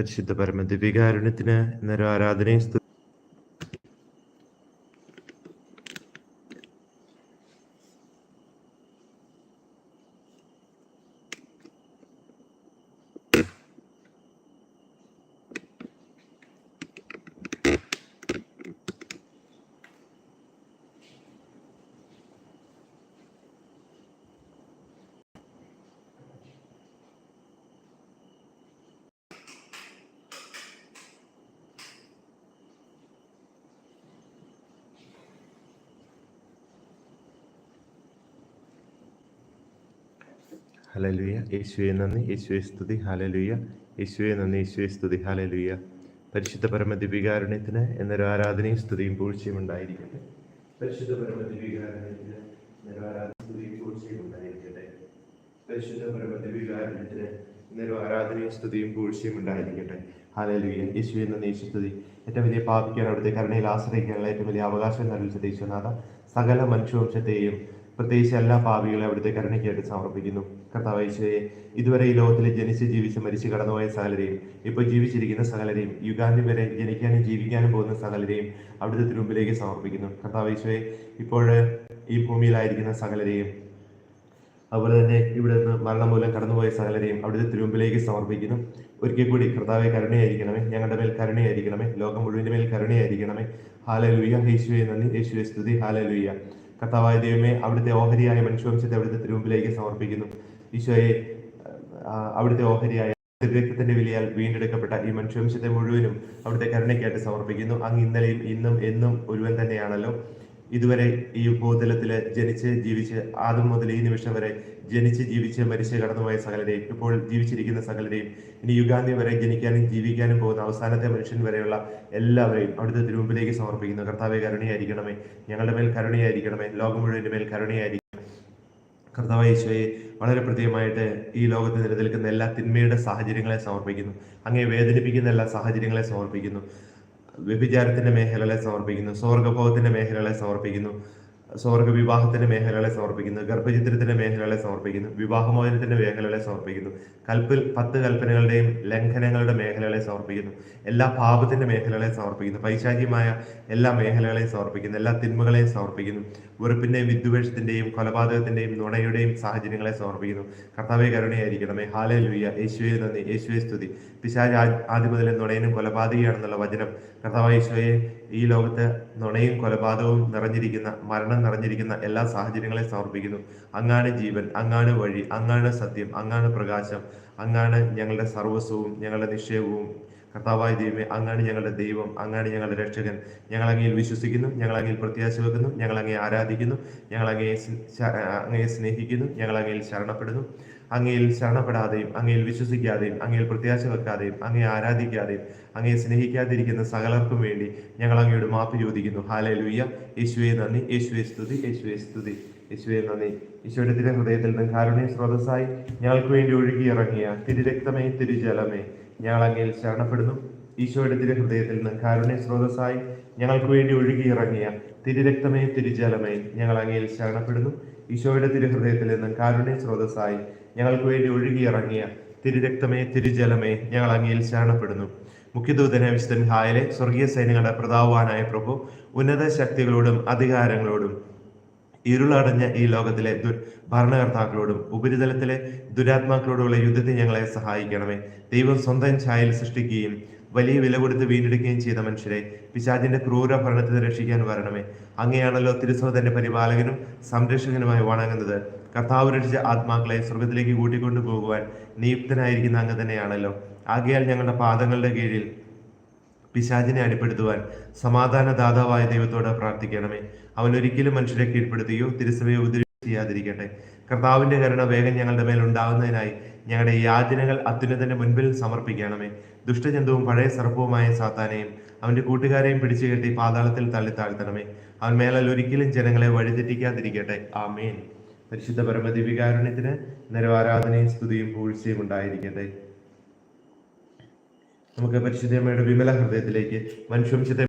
പരിശുദ്ധ പരമ ദിവ്യകാരുണ്യത്തിന് എന്നൊരു ആരാധനയും യേശുവെ നന്ദി. യേശുവെ സ്തുതി. ഹല്ലേലൂയ. യേശുവെ നന്ദി. യേശുവെ സ്തുതി. ഹല്ലേലൂയ. പരിശുദ്ധ പരമ ദിവ്യകാരുണ്യത്തിന് എന്നൊരു ആരാധനയും സ്തുതിയും പൂഴ്ചയും ഉണ്ടായിരിക്കട്ടെ. പരിശുദ്ധ പരമ ദിവ്യകാരുണ്യത്തിന് എന്നൊരു സ്തുതിയും പൂഴ്ചയും ഉണ്ടായിരിക്കട്ടെ. പരിശുദ്ധ എന്നൊരു ആരാധനയും സ്തുതിയും പൂഴ്ചയും ഉണ്ടായിരിക്കട്ടെ. ഹാലലുയ്യ യേശുവെ നന്ദി. യേശു സ്തുതി. ഏറ്റവും വലിയ പാപിക്കാൻ അവിടുത്തെ കരുണയിൽ ആശ്രയിക്കാനുള്ള ഏറ്റവും വലിയ അവകാശം നൽകിച്ച യേശുനാഥ സകല മനുഷ്യവംശത്തെയും പ്രത്യേകിച്ച് എല്ലാ പാപികളെ അവിടുത്തെ കരുണയ്ക്കായിട്ട് സമർപ്പിക്കുന്നു. കർത്താവേശയെ ഇതുവരെ ഈ ലോകത്തിൽ ജനിച്ച് ജീവിച്ച് മരിച്ചു കടന്നുപോയ സകലരെയും ഇപ്പോൾ ജീവിച്ചിരിക്കുന്ന സകലരെയും യുഗാന്തി വരെ ജനിക്കാനും ജീവിക്കാനും പോകുന്ന സകലരെയും അവിടുത്തെ തിരുമ്പിലേക്ക് സമർപ്പിക്കുന്നു. കർത്താവേശയെ ഇപ്പോൾ ഈ ഭൂമിയിലായിരിക്കുന്ന സകലരെയും അതുപോലെ തന്നെ ഇവിടെ നിന്ന് മരണം മൂലം കടന്നുപോയ സകലരെയും അവിടുത്തെ തിരുമ്പിലേക്ക് സമർപ്പിക്കുന്നു. ഒരിക്കൽ കൂടി കർത്താവെ കരുണയായിരിക്കണമേ. ഞങ്ങളുടെ മേൽ കരുണയായിരിക്കണമേ. ലോകം മുഴുവന്റെ മേൽ കരുണയായിരിക്കണമേ. ഹാലലുയ്യ യേശുവെ നന്ദി. യേശുവെ സ്തുതി. ഹാലലുയ്യ കർത്താവായ ദൈവമേ അവിടുത്തെ ഓഹരിയായ മനുഷ്യവംശത്തെ അവിടുത്തെ തിരുമുമ്പിലേക്ക് സമർപ്പിക്കുന്നു. ഈശോയെ അവിടുത്തെ ഓഹരിയായ രക്തത്തിന്റെ വിലയാൽ വീണ്ടെടുക്കപ്പെട്ട ഈ മനുഷ്യവംശത്തെ മുഴുവനും അവിടുത്തെ കരുണയ്ക്കായിട്ട് സമർപ്പിക്കുന്നു. അങ്ങ് ഇന്നലെയും ഇന്നും എന്നും ഒരുവൻ തന്നെയാണല്ലോ. ഇതുവരെ ഈ ഭൂതലത്തിൽ ജനിച്ച് ജീവിച്ച് ആദ്യം മുതൽ ഈ നിമിഷം വരെ ജനിച്ച് ജീവിച്ച് മരിച്ച് കടന്നുപോയ സകലരെയും ഇപ്പോൾ ജീവിച്ചിരിക്കുന്ന സകലരെയും ഇനി യുഗാന്തി വരെ ജനിക്കാനും ജീവിക്കാനും പോകുന്ന അവസാനത്തെ മനുഷ്യൻ വരെയുള്ള എല്ലാവരെയും അവിടുത്തെ തിരുമുമ്പിലേക്ക് സമർപ്പിക്കുന്നു. കർത്താവെ കരുണയായിരിക്കണമേ. ഞങ്ങളുടെ മേൽ കരുണയായിരിക്കണമേ. ലോകം മുഴുവന്റെ മേൽ കരുണയായിരിക്കണം കർത്താവ് ഈശോയെ വളരെ പ്രത്യേകമായിട്ട് ഈ ലോകത്ത് നിലനിൽക്കുന്ന എല്ലാ തിന്മയുടെ സാഹചര്യങ്ങളെ സമർപ്പിക്കുന്നു. അങ്ങേ വേദനിപ്പിക്കുന്ന എല്ലാ സാഹചര്യങ്ങളെ സമർപ്പിക്കുന്നു. വ്യഭിചാരത്തിന്റെ മേഖലകളെ സമർപ്പിക്കുന്നു സ്വർഗഭോഗത്തിന്റെ മേഖലകളെ സമർപ്പിക്കുന്നു സ്വർഗ വിവാഹത്തിന്റെ മേഖലകളെ സമർപ്പിക്കുന്നു ഗർഭചിത്രത്തിന്റെ മേഖലകളെ സമർപ്പിക്കുന്നു വിവാഹമോചനത്തിന്റെ മേഖലകളെ സമർപ്പിക്കുന്നു കൽപ്പിൽ പത്ത് കൽപ്പനകളുടെയും ലംഘനങ്ങളുടെ മേഖലകളെ സമർപ്പിക്കുന്നു എല്ലാ പാപത്തിന്റെ മേഖലകളെ സമർപ്പിക്കുന്നു പൈശാചികമായ എല്ലാ മേഖലകളെയും സമർപ്പിക്കുന്നു എല്ലാ തിന്മകളെയും സമർപ്പിക്കുന്നു വെറുപ്പിന്റെയും വിദ്വേഷത്തിന്റെയും കൊലപാതകത്തിന്റെയും നുണയുടെയും സാഹചര്യങ്ങളെ സമർപ്പിക്കുന്നു. കർത്താവെ കരുണയായിരിക്കണമേ. ഹാലേ ലുയ്യ യേശുവെ നന്ദി. യേശുവെ സ്തുതി. പിശാജ് ആദ്യം മുതലേ നുണയനും കൊലപാതകയാണെന്നുള്ള വചനം യേശുവെ ഈ ലോകത്ത് നുണയും കൊലപാതകവും നിറഞ്ഞിരിക്കുന്ന മരണം നിറഞ്ഞിരിക്കുന്ന എല്ലാ സാഹചര്യങ്ങളെ സമർപ്പിക്കുന്നു. അങ്ങാണ് ജീവൻ അങ്ങാണ് വഴി അങ്ങാണ് സത്യം അങ്ങാണ് പ്രകാശം അങ്ങാണ് ഞങ്ങളുടെ സർവസ്വവും ഞങ്ങളുടെ നിക്ഷേപവും. കർത്താവായ ദൈവമേ അങ്ങാണ് ഞങ്ങളുടെ ദൈവം അങ്ങാണ് ഞങ്ങളുടെ രക്ഷകൻ. ഞങ്ങൾ അങ്ങയിൽ വിശ്വസിക്കുന്നു ഞങ്ങൾ അങ്ങയിൽ പ്രത്യാശ വെക്കുന്നു ഞങ്ങൾ അങ്ങയെ ആരാധിക്കുന്നു ഞങ്ങൾ അങ്ങയെ അങ്ങയെ സ്നേഹിക്കുന്നു ഞങ്ങൾ അങ്ങയിൽ ശരണപ്പെടുന്നു. അങ്ങയിൽ ശരണപ്പെടാതെയും അങ്ങയിൽ വിശ്വസിക്കാതെയും അങ്ങയിൽ പ്രത്യാശ വെക്കാതെയും അങ്ങയെ ആരാധിക്കാതെയും അങ്ങയെ സ്നേഹിക്കാതിരിക്കുന്ന സകലർക്കും വേണ്ടി ഞങ്ങൾ അങ്ങയോട് മാപ്പ് ചോദിക്കുന്നു. ഹാലേ ലുയ്യ യേശുവേ നന്ദി. യേശുവെ സ്തുതി. യേശുവേ സ്തുതി. യേശുവെ നന്ദി. തിരു ഹൃദയത്തിൽ നിന്ന് കാരുണ്യ സ്രോതസ്സായി ഞങ്ങൾക്ക് വേണ്ടി ഒഴുകി ഇറങ്ങിയ തിരുരക്തമേ തിരുജലമേ ഞങ്ങൾ അങ്ങയിൽ ശരണപ്പെടുന്നു. ഈശോയുടെ തിരു ഹൃദയത്തിൽ നിന്ന് കാരുണ്യ സ്രോതസ്സായി ഞങ്ങൾക്ക് വേണ്ടി ഒഴുകി ഇറങ്ങിയ തിരുരക്തമേ തിരുജലമേ ഞങ്ങൾ അങ്ങയിൽ ശരണപ്പെടുന്നു. ഈശോയുടെ തിരു ഹൃദയത്തിൽ നിന്ന് കാരുണ്യ സ്രോതസ്സായി ഞങ്ങൾക്ക് വേണ്ടി ഒഴുകി ഇറങ്ങിയ തിരുരക്തമേ തിരുജലമേ ഞങ്ങൾ അങ്ങയിൽ ശരണപ്പെടുന്നു. മുഖ്യദൂതന വിശുദ്ധൻ ഹായലെ സ്വർഗീയ സൈന്യങ്ങളുടെ പ്രതാപവാനായ പ്രഭു ഉന്നത ശക്തികളോടും അധികാരങ്ങളോടും ഇരുളടഞ്ഞ ഈ ലോകത്തിലെ ദു ഭരണകർത്താക്കളോടും ഉപരിതലത്തിലെ ദുരാത്മാക്കളോടുള്ള യുദ്ധത്തിൽ ഞങ്ങളെ സഹായിക്കണമേ. ദൈവം സ്വന്തം ഛായയിൽ സൃഷ്ടിക്കുകയും വലിയ വില കൊടുത്ത് വീണ്ടെടുക്കുകയും ചെയ്ത മനുഷ്യരെ പിശാചിന്റെ ക്രൂര ഭരണത്തിൽ രക്ഷിക്കാൻ വരണമേ. അങ്ങനെയാണല്ലോ തിരുസോതന്റെ പരിപാലകനും സംരക്ഷകനുമായി വണങ്ങുന്നത്. കർത്താവ് രക്ഷിച്ച ആത്മാക്കളെ സ്വർഗത്തിലേക്ക് കൂട്ടിക്കൊണ്ടു പോകുവാൻ നിയുക്തനായിരിക്കുന്ന അങ്ങ് തന്നെയാണല്ലോ. ആകയാൽ ഞങ്ങളുടെ പാദങ്ങളുടെ കീഴിൽ പിശാചിനെ അടിപ്പെടുത്തുവാൻ സമാധാന ദാതാവായ ദൈവത്തോട് പ്രാർത്ഥിക്കണമേ. അവൻ ഒരിക്കലും മനുഷ്യരെ കീഴ്പ്പെടുത്തുകയോ തിരുസഭയെ ഉപദ്രവിക്കുകയോ ചെയ്യാതിരിക്കട്ടെ. കർത്താവിന്റെ കരുണ വേഗം ഞങ്ങളുടെ മേൽ ഉണ്ടാകുന്നതിനായി ഞങ്ങളുടെ യാചനകൾ അത്യുന്നതന്റെ മുൻപിൽ സമർപ്പിക്കണമേ. ദുഷ്ടജന്തുവും പഴയ സർപ്പവുമായ സാത്താനെയും അവന്റെ കൂട്ടുകാരെയും പിടിച്ചു കെട്ടി പാതാളത്തിൽ തള്ളി താഴ്ത്തണമേ. അവൻ മേലാൽ ഒരിക്കലും ജനങ്ങളെ വഴിതെറ്റിക്കാതിരിക്കട്ടെ. ആമേൻ. പരിശുദ്ധ പരമദിവികാരുണ്യത്തിന് നിരവാരാധനയും സ്തുതിയും പൂഴ്ചയും ഉണ്ടായിരിക്കട്ടെ. നമുക്ക് പരിശുദ്ധമ്മയുടെ വിമല ഹൃദയത്തിലേക്ക് മനുഷ്യവംശത്തെ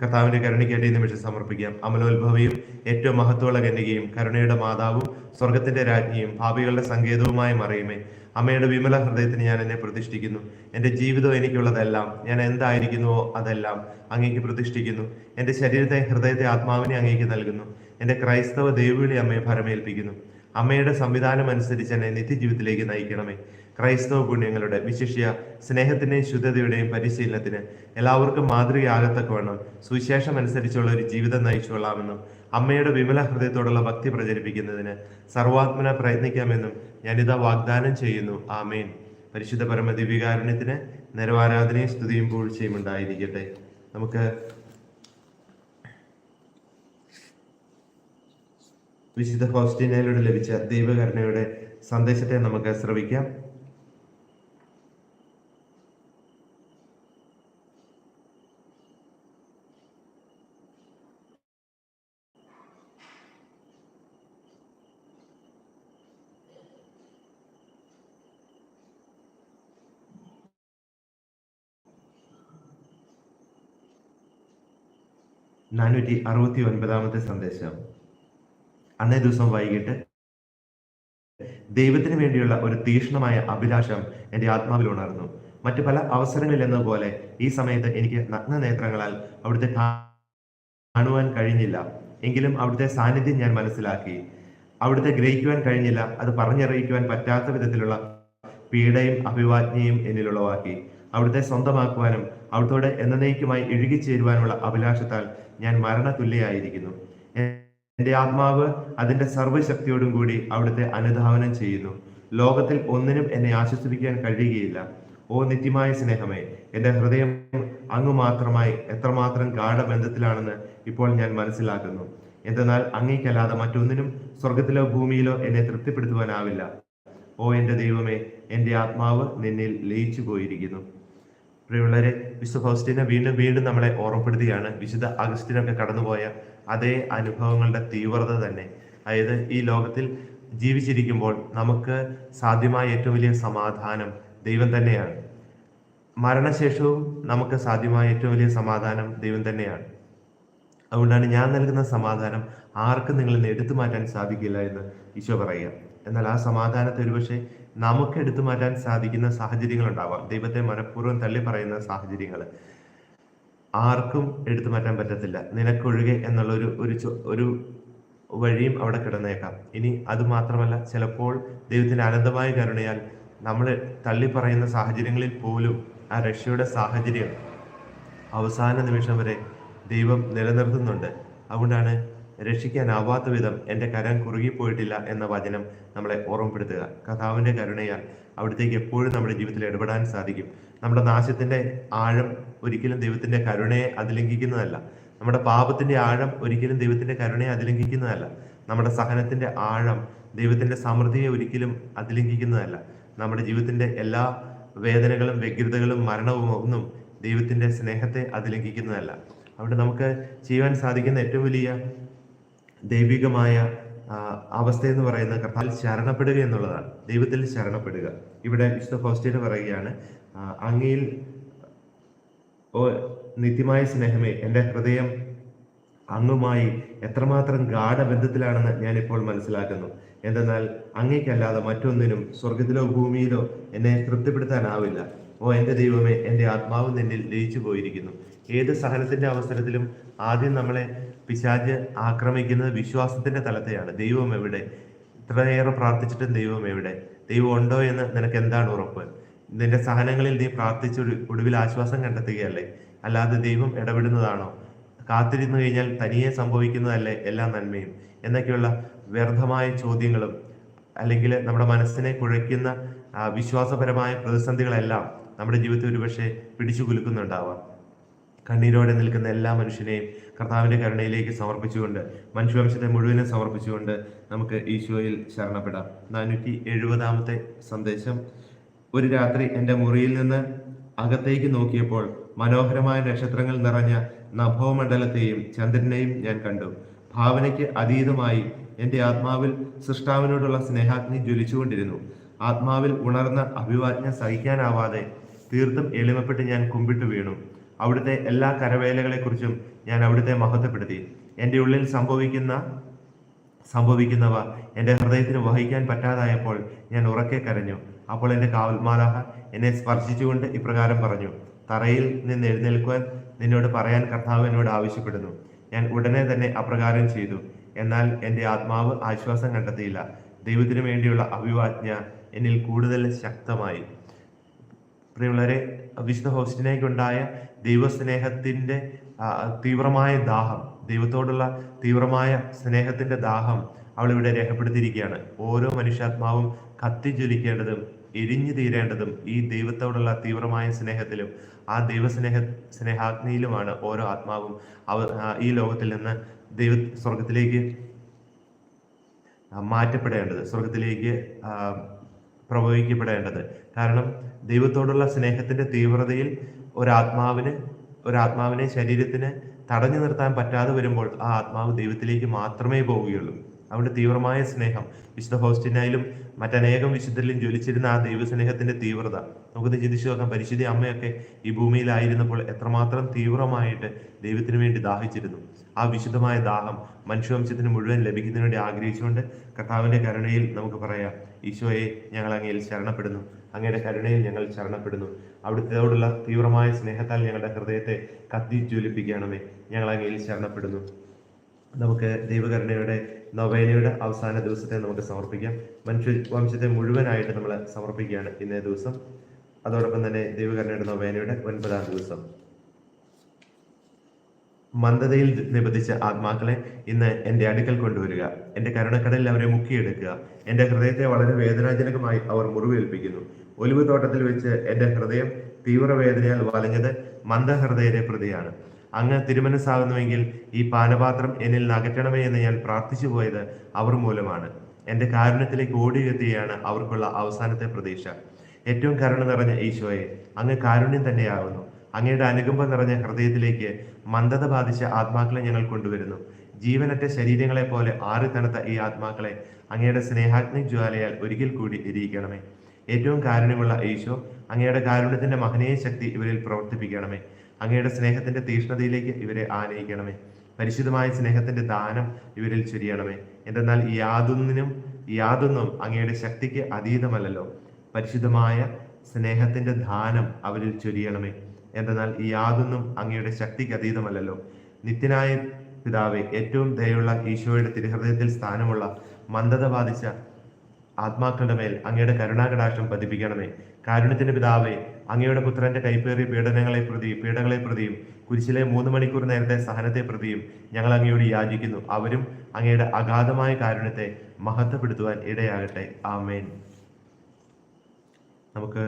കർത്താവിന്റെ കരുണയ്ക്കായിട്ട് ഈ നിമിഷം സമർപ്പിക്കാം. അമലോത്ഭവയും ഏറ്റവും മഹത്വമുള്ള കന്യകയും കരുണയുടെ മാതാവും സ്വർഗത്തിന്റെ രാജ്ഞിയും ഭാവികളുടെ സങ്കേതവുമായി മറിയുമേ. അമ്മയുടെ വിമല ഹൃദയത്തിന് ഞാൻ എന്നെ പ്രതിഷ്ഠിക്കുന്നു. എന്റെ ജീവിതം എനിക്കുള്ളതെല്ലാം ഞാൻ എന്തായിരിക്കുന്നുവോ അതെല്ലാം അങ്ങേക്ക് പ്രതിഷ്ഠിക്കുന്നു. എന്റെ ശരീരത്തെ ഹൃദയത്തെ ആത്മാവിനെ അങ്ങേക്ക് നൽകുന്നു. എന്റെ ക്രൈസ്തവ ദൈവവിളി അമ്മയെ ഭരമേൽപ്പിക്കുന്നു. അമ്മയുടെ സംവിധാനം അനുസരിച്ച് എന്നെ നിത്യജീവിതത്തിലേക്ക് നയിക്കണമേ. ക്രൈസ്തവ പുണ്യങ്ങളുടെ വിശിഷ്യ സ്നേഹത്തിന്റെയും ശുദ്ധതയുടെയും പരിശീലനത്തിന് എല്ലാവർക്കും മാതൃകയാകത്തക്കവണ്ണം സുവിശേഷം അനുസരിച്ചുള്ള ഒരു ജീവിതം നയിച്ചുകൊള്ളാമെന്നും അമ്മയുടെ വിമല ഹൃദയത്തോടുള്ള ഭക്തി പ്രചരിപ്പിക്കുന്നതിന് സർവാത്മന പ്രയത്നിക്കാമെന്നും ഞാനിതാ വാഗ്ദാനം ചെയ്യുന്നു. ആമേൻ. പരിശുദ്ധ പരമ ദിവ്യകാരുണ്യത്തിന് നിരവാരാധനയും സ്തുതിയും പൂഴ്ചയും ഉണ്ടായിരിക്കട്ടെ. നമുക്ക് വിശുദ്ധ ഫൗസ്റ്റീനയിലൂടെ ലഭിച്ച ദൈവകരുണയുടെ സന്ദേശത്തെ നമുക്ക് ശ്രവിക്കാം. നാനൂറ്റി അറുപത്തി ഒൻപതാമത്തെ സന്ദേശം. അന്നേ ദിവസം വൈകിട്ട് ദൈവത്തിന് വേണ്ടിയുള്ള ഒരു തീക്ഷ്ണമായ അഭിലാഷം എന്റെ ആത്മാവിൽ ഉണർന്നു. മറ്റു പല അവസരങ്ങളിൽ എന്നതുപോലെ ഈ സമയത്ത് എനിക്ക് നഗ്ന നേത്രങ്ങളാൽ അവിടുത്തെ കാണുവാൻ കഴിഞ്ഞില്ല. എങ്കിലും അവിടുത്തെ സാന്നിധ്യം ഞാൻ മനസ്സിലാക്കി. അവിടുത്തെ ഗ്രഹിക്കുവാൻ കഴിഞ്ഞില്ല. അത് പറഞ്ഞറിയിക്കുവാൻ പറ്റാത്ത വിധത്തിലുള്ള പീഡയും അഭിവാജ്ഞയും എന്നിലുളവാക്കി. അവിടുത്തെ സ്വന്തമാക്കുവാനും അവിടുത്തോട് എന്നേക്കുമായി ഇഴുകിച്ചേരുവാനുള്ള അഭിലാഷത്താൽ ഞാൻ മരണതുല്യായിരിക്കുന്നു എന്റെ ആത്മാവ് അതിന്റെ സർവശക്തിയോടും കൂടി അവിടുത്തെ അനുധാവനം ചെയ്യുന്നു. ലോകത്തിൽ ഒന്നിനും എന്നെ ആശ്വസിപ്പിക്കാൻ കഴിയുകയില്ല. ഓ നിത്യമായ സ്നേഹമേ എന്റെ ഹൃദയം അങ്ങ് മാത്രമായി എത്രമാത്രം ഗാഠബന്ധത്തിലാണെന്ന് ഇപ്പോൾ ഞാൻ മനസ്സിലാക്കുന്നു. എന്തെന്നാൽ അങ്ങേക്കല്ലാതെ മറ്റൊന്നിനും സ്വർഗത്തിലോ ഭൂമിയിലോ എന്നെ തൃപ്തിപ്പെടുത്തുവാനാവില്ല. ഓ എന്റെ ദൈവമേ എന്റെ ആത്മാവ് നിന്നിൽ ലയിച്ചു പോയിരിക്കുന്നു. പ്രിയമുള്ളവരെ വിശുദ്ധ ഫൗസ്റ്റിനെ വീണ്ടും വീണ്ടും നമ്മളെ ഓർമ്മപ്പെടുത്തുകയാണ്. വിശുദ്ധ അഗസ്റ്റിനൊക്കെ കടന്നുപോയ അതേ അനുഭവങ്ങളുടെ തീവ്രത തന്നെ. അതായത് ഈ ലോകത്തിൽ ജീവിച്ചിരിക്കുമ്പോൾ നമുക്ക് സാധ്യമായ ഏറ്റവും വലിയ സമാധാനം ദൈവം തന്നെയാണ്. മരണശേഷവും നമുക്ക് സാധ്യമായ ഏറ്റവും വലിയ സമാധാനം ദൈവം തന്നെയാണ്. അതുകൊണ്ടാണ് ഞാൻ നൽകുന്ന സമാധാനം ആർക്കും നിങ്ങളിൽ എടുത്തു മാറ്റാൻ സാധിക്കില്ല എന്ന് ഈശോ പറയുക. എന്നാൽ ആ സമാധാനത്തെ ഒരുപക്ഷെ നമുക്ക് എടുത്തു മാറ്റാൻ സാധിക്കുന്ന സാഹചര്യങ്ങൾ ഉണ്ടാവാം. ദൈവത്തെ മനഃപൂർവം തള്ളി പറയുന്ന സാഹചര്യങ്ങൾ. ആർക്കും എടുത്തു മാറ്റാൻ പറ്റത്തില്ല. നിനക്കൊഴികെ എന്നുള്ള ഒരു ഒരു വഴിയും അവിടെ കിടന്നേക്കാം. ഇനി അത് മാത്രമല്ല ചിലപ്പോൾ ദൈവത്തിന്റെ അനന്തമായ കരുണയാൽ നമ്മൾ തള്ളി പറയുന്ന സാഹചര്യങ്ങളിൽ പോലും ആ രക്ഷയുടെ സാഹചര്യം അവസാന നിമിഷം വരെ ദൈവം നിലനിർത്തുന്നുണ്ട്. അതുകൊണ്ടാണ് രക്ഷിക്കാനാവാത്ത വിധം എന്റെ കരം കുറുകിപ്പോയിട്ടില്ല എന്ന വചനം നമ്മളെ ഓർമ്മപ്പെടുത്തുക. കഥാവിന്റെ കരുണയാൽ അവിടത്തേക്ക് എപ്പോഴും നമ്മുടെ ജീവിതത്തിൽ ഇടപെടാൻ സാധിക്കും. നമ്മുടെ നാശത്തിന്റെ ആഴം ഒരിക്കലും ദൈവത്തിന്റെ കരുണയെ അതിലംഘിക്കുന്നതല്ല. നമ്മുടെ പാപത്തിന്റെ ആഴം ഒരിക്കലും ദൈവത്തിന്റെ കരുണയെ അതിലംഘിക്കുന്നതല്ല. നമ്മുടെ സഹനത്തിന്റെ ആഴം ദൈവത്തിന്റെ സമൃദ്ധിയെ ഒരിക്കലും അതിലംഘിക്കുന്നതല്ല. നമ്മുടെ ജീവിതത്തിന്റെ എല്ലാ വേദനകളും വ്യഗ്രതകളും മരണവും ഒന്നും ദൈവത്തിന്റെ സ്നേഹത്തെ അതിലംഘിക്കുന്നതല്ല. അവിടെ നമുക്ക് ചെയ്യുവാൻ സാധിക്കുന്ന ഏറ്റവും വലിയ ദൈവികമായ അവസ്ഥ എന്ന് പറയുന്ന കർത്താവിൽ ശരണപ്പെടുക എന്നുള്ളതാണ്. ദൈവത്തിൽ ശരണപ്പെടുക. ഇവിടെ വിശുദ്ധ ഫൗസ്റ്റീന് പറയുകയാണ് അങ്ങയിൽ ഓ നിത്യമായ സ്നേഹമേ എന്റെ ഹൃദയം അങ്ങുമായി എത്രമാത്രം ഗാഠബന്ധത്തിലാണെന്ന് ഞാനിപ്പോൾ മനസ്സിലാക്കുന്നു. എന്തെന്നാൽ അങ്ങേക്കല്ലാതെ മറ്റൊന്നിനും സ്വർഗത്തിലോ ഭൂമിയിലോ എന്നെ തൃപ്തിപ്പെടുത്താനാവില്ല. ഓ എന്റെ ദൈവമേ എന്റെ ആത്മാവ് നിന്നിൽ ലയിച്ചു പോയിരിക്കുന്നു. ഏത് സഹനത്തിന്റെ അവസരത്തിലും ആദ്യം നമ്മളെ പിശാജ് ആക്രമിക്കുന്നത് വിശ്വാസത്തിന്റെ തലത്തെയാണ്. ദൈവം എവിടെ? ഇത്രയേറെ പ്രാർത്ഥിച്ചിട്ടും ദൈവം എവിടെ? ദൈവം ഉണ്ടോ എന്ന് നിനക്ക് എന്താണ് ഉറപ്പ്? നിന്റെ സഹനങ്ങളിൽ നീ പ്രാർത്ഥിച്ച് ഒടു- ഒടുവിൽ ആശ്വാസം കണ്ടെത്തുകയല്ലേ? അല്ലാതെ ദൈവം ഇടപെടുന്നതാണോ? കാത്തിരുന്നു കഴിഞ്ഞാൽ തനിയെ സംഭവിക്കുന്നതല്ലേ എല്ലാ നന്മയും? എന്നൊക്കെയുള്ള വ്യർത്ഥമായ ചോദ്യങ്ങളും അല്ലെങ്കിൽ നമ്മുടെ മനസ്സിനെ കുഴയ്ക്കുന്ന വിശ്വാസപരമായ പ്രതിസന്ധികളെല്ലാം നമ്മുടെ ജീവിതത്തിൽ ഒരുപക്ഷെ പിടിച്ചു കുലുക്കുന്നുണ്ടാവാം. കണ്ണീരോടെ നിൽക്കുന്ന എല്ലാ മനുഷ്യനെയും കർത്താവിന്റെ കരുണയിലേക്ക് സമർപ്പിച്ചുകൊണ്ട് മനുഷ്യവംശത്തെ മുഴുവനും സമർപ്പിച്ചുകൊണ്ട് നമുക്ക് ഈശോയിൽ ശരണപ്പെടാം. നാനൂറ്റി എഴുപതാമത്തെ സന്ദേശം. ഒരു രാത്രി എന്റെ മുറിയിൽ നിന്ന് അകത്തേക്ക് നോക്കിയപ്പോൾ മനോഹരമായ നക്ഷത്രങ്ങൾ നിറഞ്ഞ നഭോമണ്ഡലത്തെയും ചന്ദ്രനെയും ഞാൻ കണ്ടു. ഭാവനയ്ക്ക് അതീതമായി എന്റെ ആത്മാവിൽ സൃഷ്ടാവിനോടുള്ള സ്നേഹാഗ്നി ജ്വലിച്ചുകൊണ്ടിരുന്നു. ആത്മാവിൽ ഉണർന്ന അഭിവാജ്ഞ സഹിക്കാനാവാതെ തീർത്തും എളിമപ്പെട്ട് ഞാൻ കുമ്പിട്ട് വീണു. അവിടുത്തെ എല്ലാ കരവേലകളെക്കുറിച്ചും ഞാൻ അവിടുത്തെ മഹത്വപ്പെടുത്തി. എന്റെ ഉള്ളിൽ സംഭവിക്കുന്ന സംഭവിക്കുന്നവ എന്റെ ഹൃദയത്തിന് വഹിക്കാൻ പറ്റാതായപ്പോൾ ഞാൻ ഉറക്കെ കരഞ്ഞു. അപ്പോൾ എന്റെ കാവൽമാലാഹ എന്നെ സ്പർശിച്ചുകൊണ്ട് ഇപ്രകാരം പറഞ്ഞു തറയിൽ നിന്ന് എഴുന്നേൽക്കുവാൻ നിന്നോട് പറയാൻ കർത്താവ് എന്നോട് ആവശ്യപ്പെടുന്നു. ഞാൻ ഉടനെ തന്നെ അപ്രകാരം ചെയ്തു. എന്നാൽ എന്റെ ആത്മാവ് ആശ്വാസം കണ്ടെത്തിയില്ല. ദൈവത്തിനു വേണ്ടിയുള്ള അഭിവാജ്ഞ എന്നിൽ കൂടുതൽ ശക്തമായി. പ്രിയമുള്ളവരെ വിശുദ്ധ ഹോസ്റ്റിനേക്കുണ്ടായ ദൈവസ്നേഹത്തിന്റെ തീവ്രമായ ദാഹം ദൈവത്തോടുള്ള തീവ്രമായ സ്നേഹത്തിന്റെ ദാഹം അവളിവിടെ രേഖപ്പെടുത്തിയിരിക്കുകയാണ്. ഓരോ മനുഷ്യാത്മാവും കത്തിജ്വലിക്കേണ്ടതും എരിഞ്ഞു തീരേണ്ടതും ഈ ദൈവത്തോടുള്ള തീവ്രമായ സ്നേഹത്തിലും ആ ദൈവസ്നേഹ സ്നേഹാഗ്നിയിലുമാണ് ഓരോ ആത്മാവും. അവ ഈ ലോകത്തിൽ നിന്ന് ദൈവ സ്വർഗത്തിലേക്ക് മാറ്റപ്പെടേണ്ടത്. സ്വർഗത്തിലേക്ക് പ്രവഹിക്കപ്പെടേണ്ടത്. കാരണം ദൈവത്തോടുള്ള സ്നേഹത്തിന്റെ തീവ്രതയിൽ ഒരാത്മാവിന് ഒരാത്മാവിനെ ശരീരത്തിന് തടഞ്ഞു നിർത്താൻ പറ്റാതെ വരുമ്പോൾ ആ ആത്മാവ് ദൈവത്തിലേക്ക് മാത്രമേ പോവുകയുള്ളൂ. അവന്റെ തീവ്രമായ സ്നേഹം വിശുദ്ധ ഹോസ്റ്റിനായാലും മറ്റനേകം വിശുദ്ധരിലും ജ്വലിച്ചിരുന്ന ആ ദൈവസ്നേഹത്തിന്റെ തീവ്രത. നമുക്കൊന്ന് ചിന്തിച്ചു നോക്കാം പരിശുദ്ധ അമ്മയൊക്കെ ഈ ഭൂമിയിലായിരുന്നപ്പോൾ എത്രമാത്രം തീവ്രമായിട്ട് ദൈവത്തിന് വേണ്ടി ദാഹിച്ചിരുന്നു. ആ വിശുദ്ധമായ ദാഹം മനുഷ്യവംശത്തിന് മുഴുവൻ ലഭിക്കുന്നതിന് വേണ്ടി ആഗ്രഹിച്ചുകൊണ്ട് കർത്താവിന്റെ കരുണയിൽ നമുക്ക് പറയാം ഈശോയെ ഞങ്ങൾ അങ്ങയിൽ ശരണപ്പെടുന്നു അങ്ങയുടെ കരുണയിൽ ഞങ്ങൾ ശരണപ്പെടുന്നു. അവിടുത്തെയോടുള്ള തീവ്രമായ സ്നേഹത്താൽ ഞങ്ങളുടെ ഹൃദയത്തെ കത്തി ജ്വലിപ്പിക്കണമേ ഞങ്ങൾ അങ്ങയിൽ ശരണപ്പെടുന്നു. നമുക്ക് ദൈവകരുണയുടെ നൊവേനയുടെ അവസാന ദിവസത്തെ നമുക്ക് സമർപ്പിക്കാം. മനുഷ്യ വംശത്തെ മുഴുവനായിട്ട് നമ്മൾ സമർപ്പിക്കുകയാണ് ഇന്നേ ദിവസം. അതോടൊപ്പം തന്നെ ദൈവകരണയുടെ നൊവേനയുടെ ഒൻപതാം ദിവസം. മന്ദതയിൽ നിബന്ധിച്ച ആത്മാക്കളെ ഇന്ന് എന്റെ അടുക്കൽ കൊണ്ടുവരിക. എന്റെ കരുണക്കടലിൽ അവരെ മുക്കിയെടുക്കുക. എന്റെ ഹൃദയത്തെ വളരെ വേദനാജനകമായി അവർ മുറിവേൽപ്പിക്കുന്നു. ഒലിവ് തോട്ടത്തിൽ വെച്ച് എന്റെ ഹൃദയം തീവ്രവേദനയാൽ വലഞ്ഞത് മന്ദഹൃദയരെ പ്രതിയാണ്. അങ്ങ് തിരുമനസ്സാകുന്നുവെങ്കിൽ ഈ പാനപാത്രം എന്നിൽ നകറ്റണമേ എന്ന് ഞാൻ പ്രാർത്ഥിച്ചു പോയത് അവർ മൂലമാണ്. എന്റെ കാരുണ്യത്തിലേക്ക് ഓടിയെത്തുകയാണ് അവർക്കുള്ള അവസാനത്തെ പ്രതീക്ഷ. ഏറ്റവും കരുണ നിറഞ്ഞ ഈശോയെ അങ്ങ് കാരുണ്യം തന്നെയാകുന്നു. അങ്ങയുടെ അനുകമ്പ നിറഞ്ഞ ഹൃദയത്തിലേക്ക് മന്ദത ബാധിച്ച ആത്മാക്കളെ ഞങ്ങൾ കൊണ്ടുവരുന്നു. ജീവനറ്റ ശരീരങ്ങളെ പോലെ ആറി തണുത്ത ഈ ആത്മാക്കളെ അങ്ങയുടെ സ്നേഹാഗ്നി ജ്വാലയാൽ ഒരിക്കൽ കൂടി എരിയിക്കണമേ ഏറ്റവും കാരുണ്യമുള്ള ഈശോ അങ്ങയുടെ കാരുണ്യത്തിന്റെ മഹനീയ ശക്തി ഇവരിൽ പ്രവർത്തിപ്പിക്കണമേ. അങ്ങയുടെ സ്നേഹത്തിന്റെ തീഷ്ണതയിലേക്ക് ഇവരെ ആനയിക്കണമേ. പരിശുദ്ധമായ സ്നേഹത്തിന്റെ ദാനം ഇവരിൽ ചൊരിയണമേ. എന്തെന്നാൽ യാതൊന്നിനും യാതൊന്നും അങ്ങയുടെ ശക്തിക്ക് അതീതമല്ലല്ലോ. പരിശുദ്ധമായ സ്നേഹത്തിന്റെ ദാനം അവരിൽ ചൊരിയണമേ. എന്തെന്നാൽ യാതൊന്നും അങ്ങയുടെ ശക്തിക്ക് അതീതമല്ലല്ലോ. നിത്യനായ പിതാവെ ഏറ്റവും ദയുള്ള ഈശോയുടെ തിരുഹൃദയത്തിൽ സ്ഥാനമുള്ള മന്ദത ബാധിച്ച ആത്മാക്കളുടെ മേൽ അങ്ങയുടെ കരുണാകടാക്ഷം പതിപ്പിക്കണമേ. കാരുണ്യത്തിന്റെ പിതാവേ അങ്ങയുടെ പുത്രന്റെ കൈപ്പേറിയ പീഡനങ്ങളെ പ്രതി പീഡകളെ പ്രതിയും കുരിശിലെ മൂന്ന് മണിക്കൂർ നേരത്തെ സഹനത്തെ പ്രതിയും ഞങ്ങൾ അങ്ങയോട് യാചിക്കുന്നു. അവരും അങ്ങയുടെ അഗാധമായ കാരുണ്യത്തെ മഹത്വപ്പെടുത്തുവാൻ ഇടയാകട്ടെ. ആമേൻ. നമുക്ക്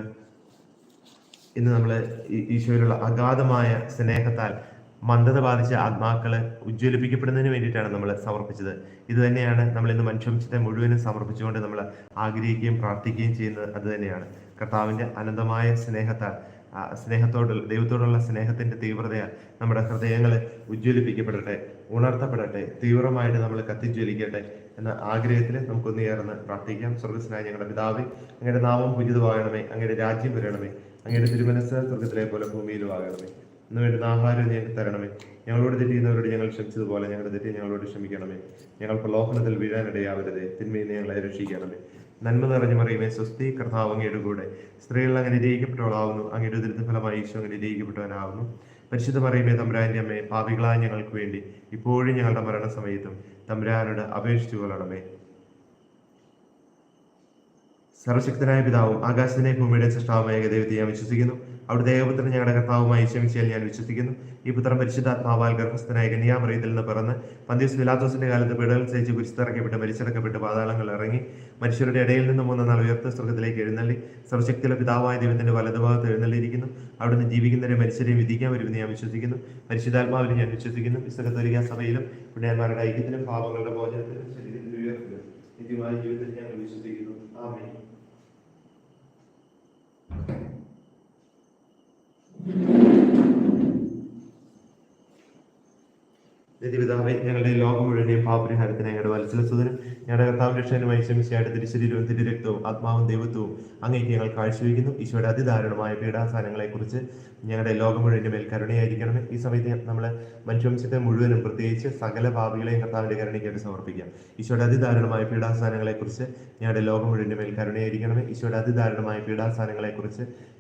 ഇന്ന് നമ്മൾ ഈശോയിലുള്ള അഗാധമായ സ്നേഹത്താൽ മന്ദത ബാധിച്ച ആത്മാക്കൾ ഉജ്ജ്വലിപ്പിക്കപ്പെടുന്നതിന് വേണ്ടിയിട്ടാണ് നമ്മൾ സമർപ്പിച്ചത്. ഇത് തന്നെയാണ് നമ്മൾ ഇന്ന് മനുഷ്യവംശത്തെ മുഴുവനും സമർപ്പിച്ചുകൊണ്ട് നമ്മൾ ആഗ്രഹിക്കുകയും പ്രാർത്ഥിക്കുകയും ചെയ്യുന്നത് അത് തന്നെയാണ്. കർത്താവിന്റെ അനന്തമായ സ്നേഹത്താൽ സ്നേഹത്തോട് ദൈവത്തോടുള്ള സ്നേഹത്തിന്റെ തീവ്രതയാൽ നമ്മുടെ ഹൃദയങ്ങൾ ഉജ്ജ്വലിപ്പിക്കപ്പെടട്ടെ ഉണർത്തപ്പെടട്ടെ തീവ്രമായിട്ട് നമ്മൾ കത്തിജ്വലിക്കട്ടെ എന്ന ആഗ്രഹത്തിൽ നമുക്കൊന്ന് ചേർന്ന് പ്രാർത്ഥിക്കാം. സ്വർഗസ്നായ ഞങ്ങളുടെ പിതാവേ അങ്ങയുടെ നാമം പൂജിതമാകണമേ അങ്ങയുടെ രാജ്യം വരണമേ അങ്ങയുടെ തിരുമനസ് സ്വർഗത്തിലെ പോലെ ഭൂമിയിലും ആകണമേ ഇന്ന് വേണ്ടുന്ന ആഹാരം ഞങ്ങൾക്ക് തരണമേ. ഞങ്ങളോട് തെറ്റിയുന്നവരോട് ഞങ്ങൾ ക്ഷമിച്ചതുപോലെ ഞങ്ങളുടെ തെറ്റി ഞങ്ങളോട് ക്ഷമിക്കണമേ. ഞങ്ങൾ പ്രലോഭനത്തിൽ വീഴാനിടയാവരുതേ. തിന്മയിൽ നിന്ന് ഞങ്ങളെ രക്ഷിക്കണമേ. നന്മ നിറഞ്ഞു മറിയുമേ. സ്വസ്തി കർത്താവ് അങ്ങയുടെ കൂടെ. സ്ത്രീകൾ അങ്ങനെ ജയിക്കപ്പെട്ടവളാവുന്നു അങ്ങയുടെ ദുരിത ഫലമായി ഈശോ അങ്ങനെ ജയിക്കപ്പെട്ടവനാവുന്നു പരിശുദ്ധ മറിയുമേ തമ്പുരാന്റെ അമ്മേ പാപികളായ ഞങ്ങൾക്ക് വേണ്ടി ഇപ്പോഴും ഞങ്ങളുടെ മരണസമയത്തും തമ്പുരാനോട് അപേക്ഷിച്ചു കൊള്ളണമേ. സർവശക്തനായ പിതാവും ആകാശത്തിനെ ഭൂമിയുടെ സൃഷ്ടാവുമായ ദൈവത്തെ ഞാൻ വിശ്വസിക്കുന്നു. അവിടുത്തെ ഏകപുത്രൻ ഞങ്ങളുടെ കർത്താവുമായി ക്ഷമിച്ചാൽ ഞാൻ വിശ്വസിക്കുന്നു. ഈ പുത്രൻ പരിശുദ്ധാത്മാവാൽ ഗർഭസ്ഥനായ കന്യാമറിയത്തിൽ നിന്ന് പിറന്ന് പന്തീസ് വിലാദോസിന്റെ കാലത്ത് പിടകൾ സഹിച്ച് കുരിശിറക്കപ്പെട്ട് മരിച്ചിറക്കപ്പെട്ട് പാതാളങ്ങൾ ഇറങ്ങി മനുഷ്യരുടെ ഇടയിൽ നിന്ന് മൂന്ന് നാൾ ഉയർത്ത സ്വർഗത്തിലേക്ക് എഴുന്നള്ളി. സർവശക്തിയുള്ള പിതാവായ ദൈവത്തിന്റെ വലതുഭാഗത്ത് എഴുന്നള്ളിയിരിക്കുന്നു. അവിടുന്ന് ജീവിക്കുന്നവരെ മനുഷ്യരെയും വിധിക്കാൻ വരുമെന്ന് ഞാൻ വിശ്വസിക്കുന്നു. പരിശുദ്ധാത്മാവിനെ ഞാൻ വിശ്വസിക്കുന്നു. വിശ്വകത്തോലിക സഭയിലും പുണ്യന്മാരുടെ ഐക്യത്തിലും പാപങ്ങളുടെ ഭോജനത്തിലും ശരീരത്തിൽ ഉയർത്തിലും നിത്യമായ ജീവിതത്തിൽ ഞാൻ വിശ്വസിക്കുന്നു. ആമേൻ. നിത്യപിതാവെ ഞങ്ങളുടെ ലോകം മുഴുവനെയും പാപരിഹാരത്തിന് ഞങ്ങളുടെ വത്സലസുതനും ഞങ്ങളുടെ കർത്താവ് രക്ഷകനുമായി ശ്രമിച്ചായിട്ട് തിരി തിരുരക്തവും ആത്മാവും ദൈവത്വവും അങ്ങേക്ക് ഞങ്ങൾ കാഴ്ചവെക്കുന്നു. ഈശോയുടെ അതിദാരുണമായ പീഡാസാനങ്ങളെക്കുറിച്ച് ഞങ്ങളുടെ ലോകം മുഴുവന്റെ മേൽ കരുണയായിരിക്കണമേ. ഈ സമയത്ത് നമ്മൾ മനുഷ്യവംശത്തെ മുഴുവനും പ്രത്യേകിച്ച് സകല പാപികളെയും കർത്താവിന്റെ കരുണയ്ക്കായിട്ട് സമർപ്പിക്കാം. ഈശോയുടെ അതിദാരുണമായ പീഡാസാനങ്ങളെക്കുറിച്ച് ഞങ്ങളുടെ ലോകം മുഴുവന്റെ മേൽ കരുണയായിരിക്കണമേ. ഈശോയുടെ അതിദാരുണമായ പീഡാസാനങ്ങളെക്കുറിച്ച്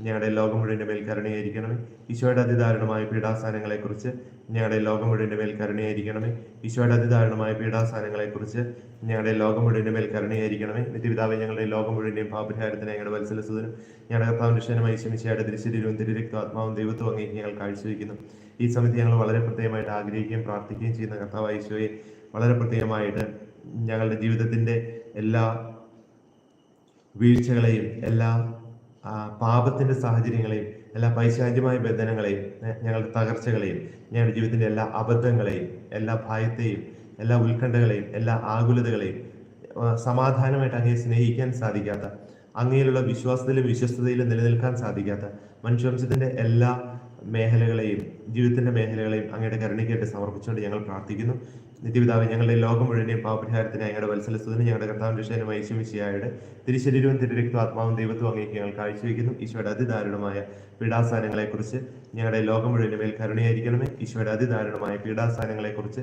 ഞങ്ങളുടെ ലോകം മുഴുവന്റെ മേൽ കരുണയായിരിക്കണമേ. ഈശോയുടെ അതിദാരുണമായ പീഡാസ്ഥാനങ്ങളെക്കുറിച്ച് ഞങ്ങളുടെ ലോകം മുഴുവന്റെ മേൽ കരുണയായിരിക്കണമേ. ഈശോയുടെ അതിദാരുണമായ പീഡാസ്ഥാനങ്ങളെക്കുറിച്ച് ഞങ്ങളുടെ ലോകം മുഴുവന്റെ മേൽ കരുണയായിരിക്കണമേ. നിത്യപിതാവ് ഞങ്ങളുടെ ലോകം മുഴുവന്റെയും പാപരിഹാരത്തിന് ഞങ്ങളുടെ വത്സലസുതനും ഞങ്ങളുടെ കർത്താവിന്റെ ക്ഷണമായി ശമിച്ചയുടെ തിരുശരീരവും തിരുരക്തവും ആത്മാവും ദൈവത്വം അങ്ങേ ഞങ്ങൾ കാഴ്ചവെക്കുന്നു ഈ സമിതി ഞങ്ങൾ വളരെ പ്രത്യേകമായിട്ട് ആഗ്രഹിക്കുകയും പ്രാർത്ഥിക്കുകയും ചെയ്യുന്ന കർത്താവ് ഈശോയെ വളരെ പ്രത്യേകമായിട്ട് ഞങ്ങളുടെ ജീവിതത്തിന്റെ എല്ലാ വീഴ്ചകളെയും എല്ലാ പാപത്തിന്റെ സാഹചര്യങ്ങളെയും എല്ലാ പൈശാചികമായ ബന്ധനങ്ങളെയും ഞങ്ങളുടെ തകർച്ചകളെയും ഞങ്ങളുടെ ജീവിതത്തിന്റെ എല്ലാ അബദ്ധങ്ങളെയും എല്ലാ ഭയത്തെയും എല്ലാ ഉത്കണ്ഠകളെയും എല്ലാ ആകുലതകളെയും സമാധാനമായിട്ട് അങ്ങയെ സ്നേഹിക്കാൻ സാധിക്കാത്ത അങ്ങയിലുള്ള വിശ്വാസത്തിലും വിശ്വസ്തതയിലും നിലനിൽക്കാൻ സാധിക്കാത്ത മനുഷ്യവംശത്തിന്റെ എല്ലാ മേഖലകളെയും ജീവിതത്തിന്റെ മേഖലകളെയും അങ്ങയുടെ കരുണയ്ക്കായിട്ട് സമർപ്പിച്ചുകൊണ്ട് ഞങ്ങൾ പ്രാർത്ഥിക്കുന്നു. നിത്യപിതാവ് ഞങ്ങളുടെ ലോകം മുഴുവനെയും പാപരിഹാരത്തിന് ഞങ്ങളുടെ വത്സലസ്തുതിന് ഞങ്ങളുടെ കർത്താവിന്റെ വിഷയനുമായി ഈശ്വമിശിയായുടെ തിരുശരീരവും തിരുരക്തവും ആത്മാവും ദൈവത്വം അങ്ങേക്ക് ഞങ്ങൾ കാഴ്ചവെക്കുന്നു. ഈശോയുടെ അതിദാരുണമായ പീഡാസ്ഥാനങ്ങളെക്കുറിച്ച് ഞങ്ങളുടെ ലോകം മുഴുവനുമേൽ മേൽ കരുണയായിരിക്കണമേ. ഈശോയുടെ അതിദാരുണമായ പീഡാസ്ഥാനങ്ങളെക്കുറിച്ച്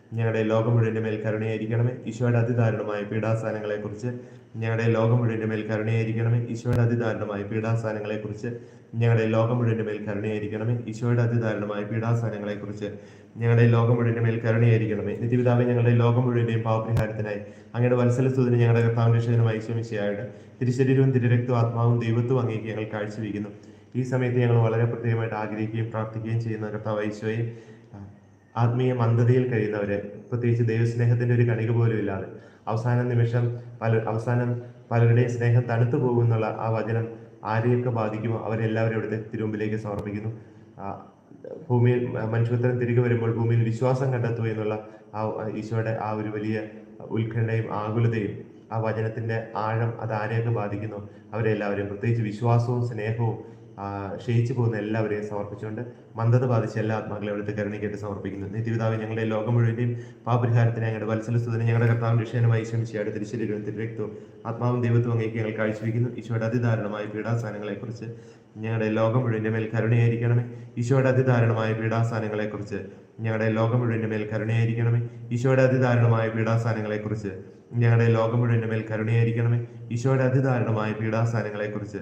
ഞങ്ങളുടെ ലോകം മുഴുവന്റെ മേൽ കരുണയായിരിക്കണമേ. ഈശോയുടെ അതിദാരുണമായ പീഡാസ്ഥാനങ്ങളെക്കുറിച്ച് ഞങ്ങളുടെ ലോകം മുഴുവന്റെ മേൽ കരുണയായിരിക്കണമേ. ഈശോയുടെ അതിദാരുണമായ പീഡാസ്ഥാനങ്ങളെക്കുറിച്ച് ഞങ്ങളുടെ ലോകം മുഴുവന്റെ മേൽ കരുണയായിരിക്കണമേ. ഈശോയുടെ അതിദാരുണമായ പീഡാസ്ഥാനങ്ങളെക്കുറിച്ച് ഞങ്ങളുടെ ലോകം മുഴുവന്റെ മേൽ കരുണയായിരിക്കണമേ. നിത്യപിതാവെ ഞങ്ങളുടെ ലോകം മുഴുവന്റെയും പാപപരിഹാരത്തിനായി അങ്ങയുടെ വത്സലസ്തുതിന് ഞങ്ങളുടെ കർത്താവിന്റെ രക്ഷകനുമായി ശമിശയായിട്ട് തിരുശരീരവും തിരുരക്തവും ആത്മാവും ദൈവത്വം അങ്ങേക്ക് ഞങ്ങൾ കാഴ്ചവെക്കുന്നു. ഈ സമയത്ത് ഞങ്ങൾ വളരെ പ്രത്യേകമായിട്ട് ആഗ്രഹിക്കുകയും പ്രാർത്ഥിക്കുകയും ചെയ്യുന്ന കർത്താവ് ഈശോയെ ആത്മീയ മന്ദതയിൽ കഴിയുന്നവരെ പ്രത്യേകിച്ച് ദൈവസ്നേഹത്തിന്റെ ഒരു കണിക പോലും ഇല്ലാതെ. അവസാന നിമിഷം പല അവസാനം പലരുടെയും സ്നേഹം തണുത്തു പോകുമെന്നുള്ള ആ വചനം ആരെയൊക്കെ ബാധിക്കുമോ അവരെല്ലാവരും ഇവിടുത്തെ തിരുമുമ്പിലേക്ക് സമർപ്പിക്കുന്നു. ഭൂമിയിൽ മനുഷ്യത്വം തിരികെ വരുമ്പോൾ ഭൂമിയിൽ വിശ്വാസം കണ്ടെത്തുക എന്നുള്ള ആ ഈശോയുടെ ആ ഒരു വലിയ ഉത്കണ്ഠയും ആകുലതയും ആ വചനത്തിന്റെ ആഴം അത് ആരെയൊക്കെ ബാധിക്കുന്നു? അവരെല്ലാവരും പ്രത്യേകിച്ച് വിശ്വാസവും സ്നേഹവും ക്ഷയിച്ചു പോകുന്ന എല്ലാവരെയും സമർപ്പിച്ചുകൊണ്ട് മന്ദത ബാധിച്ച എല്ലാ ആത്മാക്കളെ അവിടുത്തെ കരുണയ്ക്കായിട്ട് സമർപ്പിക്കുന്നു. നിത്യപിതാവ് ഞങ്ങളുടെ ലോകം മുഴുവന്റെയും പാപരിഹാരത്തിന് ഞങ്ങളുടെ വത്സലസ്തുതിന് ഞങ്ങളുടെ കർത്താവ് വിഷയനുമായി ശ്രമിച്ചയാട് തിരുശരീരവും തിരുരക്തവും ആത്മാവും ദൈവത്വം അങ്ങേക്ക് ഞങ്ങൾ കാഴ്ചവെക്കുന്നു. ഈശോയുടെ അതിദാരുണമായ പീഡാസാനങ്ങളെക്കുറിച്ച് ഞങ്ങളുടെ ലോകം മുഴുവന്റെ മേൽ കരുണയായിരിക്കണമേ. ഈശോയുടെ അതിദാരുണമായ പീഡാസാനങ്ങളെക്കുറിച്ച് ഞങ്ങളുടെ ലോകം മുഴുവന്റെ മേൽ കരുണയായിരിക്കണമേ. ഈശോയുടെ അതിദാരുണമായ പീഡാസാനങ്ങളെക്കുറിച്ച് ഞങ്ങളുടെ ലോകം മുഴുവന്റെ മേൽ കരുണയായിരിക്കണമേ. ഈശോയുടെ അതിദാരുണമായ പീഡാസ്ഥാനങ്ങളെക്കുറിച്ച്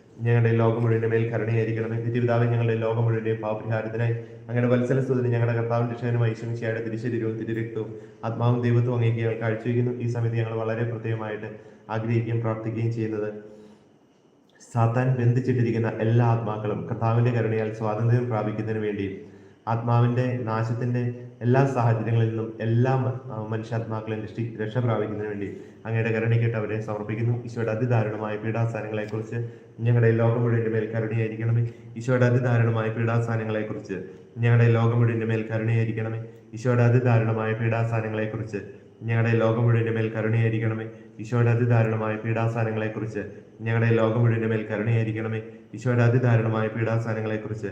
ഞങ്ങളുടെ ലോകം മുഴുവന്റെ മേൽ കരുണയായിരിക്കണമേ. നിത്യപിതാവ് ഞങ്ങളുടെ ലോകം മുഴുവന്റെ പാപരിഹാരത്തിനായി അങ്ങനെ വത്സലസ്തുതിന് ഞങ്ങളുടെ കർത്താവും രക്ഷകനുമായി ശമിച്ചയുടെ തിരിശരീരവും തിരിരക്തവും ആത്മാവും ദൈവത്വം അങ്ങേക്ക് ഞങ്ങൾ കാഴ്ചവെക്കുന്നു ഈ സമയത്ത് ഞങ്ങൾ വളരെ പ്രത്യേകമായിട്ട് ആഗ്രഹിക്കുകയും പ്രാർത്ഥിക്കുകയും ചെയ്യുന്നത് സാത്താൻ ബന്ധിച്ചിട്ടിരിക്കുന്ന എല്ലാ ആത്മാക്കളും കർത്താവിന്റെ കരുണയാൽ സ്വാതന്ത്ര്യം പ്രാപിക്കുന്നതിന് വേണ്ടിയും ആത്മാവിന്റെ നാശത്തിന്റെ എല്ലാ സാഹചര്യങ്ങളിൽ നിന്നും എല്ലാ മനുഷ്യാത്മാക്കളും രക്ഷി പ്രാപിക്കുന്നതിന് വേണ്ടി അങ്ങയുടെ കരുണയ്ക്കിട്ട് അവരെ സമർപ്പിക്കുന്നു. ഈശോയുടെ അതിദാരുണമായ പീഡാസ്ഥാനങ്ങളെക്കുറിച്ച് ഞങ്ങളുടെ ലോകം മുഴുവന്റെ മേൽ കരുണയായിരിക്കണമേ. ഈശോയുടെ അതിദാരുണമായ പീഡാസ്ഥാനങ്ങളെക്കുറിച്ച് ഞങ്ങളുടെ ലോകം മുഴുവന്റെ മേൽ കരുണയായിരിക്കണമേ. ഈശോയുടെ അതിദാരുണമായ പീഡാസ്ഥാനങ്ങളെക്കുറിച്ച് ഞങ്ങളുടെ ലോകം മുഴുവന്റെ മേൽ കരുണയായിരിക്കണമേ. ഈശോയുടെ അതിദാരുണമായ പീഡാസ്ഥാനങ്ങളെക്കുറിച്ച് ഞങ്ങളുടെ ലോകം മുഴുവന്റെ മേൽ കരുണയായിരിക്കണമേ. ഈശോയുടെ അതിദാരുണമായ പീഡാസ്ഥാനങ്ങളെക്കുറിച്ച്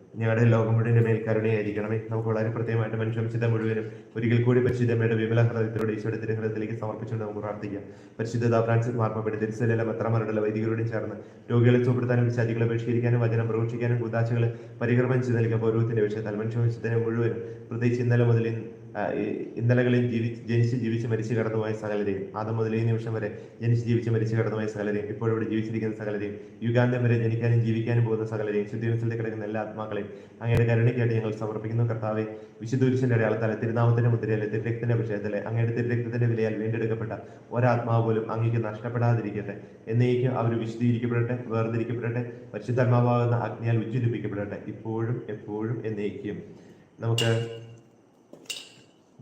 ഞങ്ങളുടെ ലോകം മുഴുവന്റെ മേൽ കരുണയായിരിക്കണമേ. നമുക്ക് വളരെ പ്രത്യേകമായിട്ട് മനുഷ്യംശിത മുഴുവനും ഒരിക്കൽ കൂടി പരിശുദ്ധമ്മയുടെ വിമല ഹൃദയത്തിലൂടെ ഈശോയുടെ തിരുഹൃദയത്തിലേക്ക് സമർപ്പിച്ചുകൊണ്ട് നമുക്ക് പ്രാർത്ഥിക്കാം. പരിശുദ്ധ ഫ്രാൻസിസ് മാർപ്പയുടെ തിരുസലിലെ മെത്രമാരുടെ വൈദികരോടും ചേർന്ന് രോഗികളെ സുപ്രധാനം വിശാചികളെ ബഹിഷ്കരിക്കാനും വചനം പ്രവേശിക്കാനും കൂതാശകളെ പരികർമ്മം ചെയ്ത് നൽകിയ പൗരവത്തിന്റെ വിഷയത്താൽ മനുഷ്യംശത്തിനെ മുഴുവനും പ്രത്യേകിച്ച് ഇന്നലെ മുതൽ ഇന്നലകളിൽ ജീവിച്ച് ജനിച്ച് ജീവിച്ച് മരിച്ചു കടന്നുപോയ സകലരെയും ആദ്യം മുതൽ ഈ നിമിഷം വരെ ജനിച്ച് ജീവിച്ച് മരിച്ചു കടന്നുപോയ സകലരെയും ഇപ്പോഴിവിടെ ജീവിച്ചിരിക്കുന്ന സകലരെയും യുഗാന്തം വരെ ജനിക്കാനും ജീവിക്കാനും പോകുന്ന സകലരെയും ശുദ്ധിവത്സലത്തിൽ കിടക്കുന്ന എല്ലാ ആത്മാക്കളെയും അങ്ങയുടെ കരുണയ്ക്കായിട്ട് ഞങ്ങൾ സമർപ്പിക്കുന്നു. കർത്താവെ വിശുദ്ധ പുരുഷന്റെ അടയാളത്താലെ തിരുനാമത്തിന്റെ മുദ്രയിലെ തിരുരക്തത്തിന്റെ വിഷയത്തിലെ അങ്ങയുടെ തിരുരക്തത്തിന്റെ വിലയാൽ വീണ്ടെടുക്കപ്പെട്ട ഒരാത്മാവ് പോലും അങ്ങേക്ക് നഷ്ടപ്പെടാതിരിക്കട്ടെ. എന്നേക്കും അവർ വിശുദ്ധീകരിക്കപ്പെടട്ടെ വേർതിരിക്കപ്പെടട്ടെ പരിശുദ്ധാത്മാവാകുന്ന അഗ്നിയാൽ ഉജ്ജ്വലിപ്പിക്കപ്പെടട്ടെ ഇപ്പോഴും എപ്പോഴും എന്നേക്കും. നമുക്ക്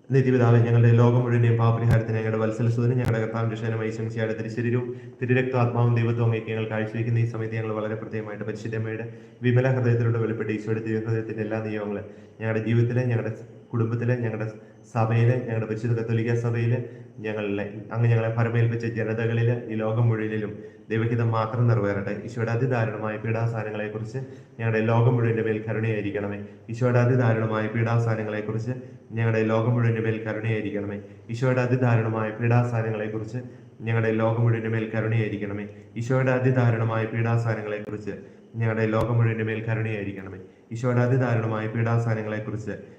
നിത്യപിതാവ് ഞങ്ങളുടെ ലോകം മുഴുവനെയും പാപപരിഹാരത്തിന് ഞങ്ങളുടെ വത്സലസുതനും ഞങ്ങളുടെ കർത്താവിന്റെ ക്ഷേമമായി ശംസിയുടെ തിരുശരീരവും തിരുരക്താത്മാവും ദൈവത്വം ഒക്കെ ഞങ്ങൾ കാഴ്ചവെക്കുന്ന ഈ സമയത്ത് ഞങ്ങൾ വളരെ പ്രത്യേകമായിട്ട് പരിശുദ്ധമ്മയുടെ വിമല ഹൃദയത്തിലൂടെ വെളിപ്പെട്ട് ഈശോയുടെ തിരുഹൃദയത്തിന്റെ എല്ലാ നിയമങ്ങളും ഞങ്ങളുടെ ജീവിതത്തിലെ ഞങ്ങളുടെ കുടുംബത്തിലെ ഞങ്ങളുടെ സഭയിലെ ഞങ്ങളുടെ പരിശുദ്ധ കത്തോലിക്ക സഭയിലെ ഞങ്ങളിലെ അങ്ങ് ഞങ്ങളെ പരമേൽപ്പിച്ച ജനതകളിൽ ഈ ലോകം മുഴുവനിലും ദൈവഹിതം മാത്രം നിറവേറട്ടെ. ഈശോയുടെ അതിദാരുണമായ പീഡാസാനങ്ങളെക്കുറിച്ച് ഞങ്ങളുടെ ലോകം മുഴുവന്റെ മേൽ കരുണയായിരിക്കണമേ. ഈശോയുടെ അതിദാരുണമായ പീഡാസാനങ്ങളെക്കുറിച്ച് ഞങ്ങളുടെ ലോകം മുഴുവന്റെ മേൽ കരുണയായിരിക്കണമേ. ഈശോയുടെ അതിദാരുണമായ പീഡാസാനങ്ങളെക്കുറിച്ച് ഞങ്ങളുടെ ലോകം മുഴുവന്റെ മേൽ കരുണയായിരിക്കണമേ. ഈശോയുടെ അതിദാരുണമായ പീഡാസാനങ്ങളെക്കുറിച്ച് ഞങ്ങളുടെ ലോകം മുഴുവന്റെ മേൽ കരുണയായിരിക്കണമേ. ഈശോയുടെ അതിദാരുണമായ പീഡാസാനങ്ങളെക്കുറിച്ച്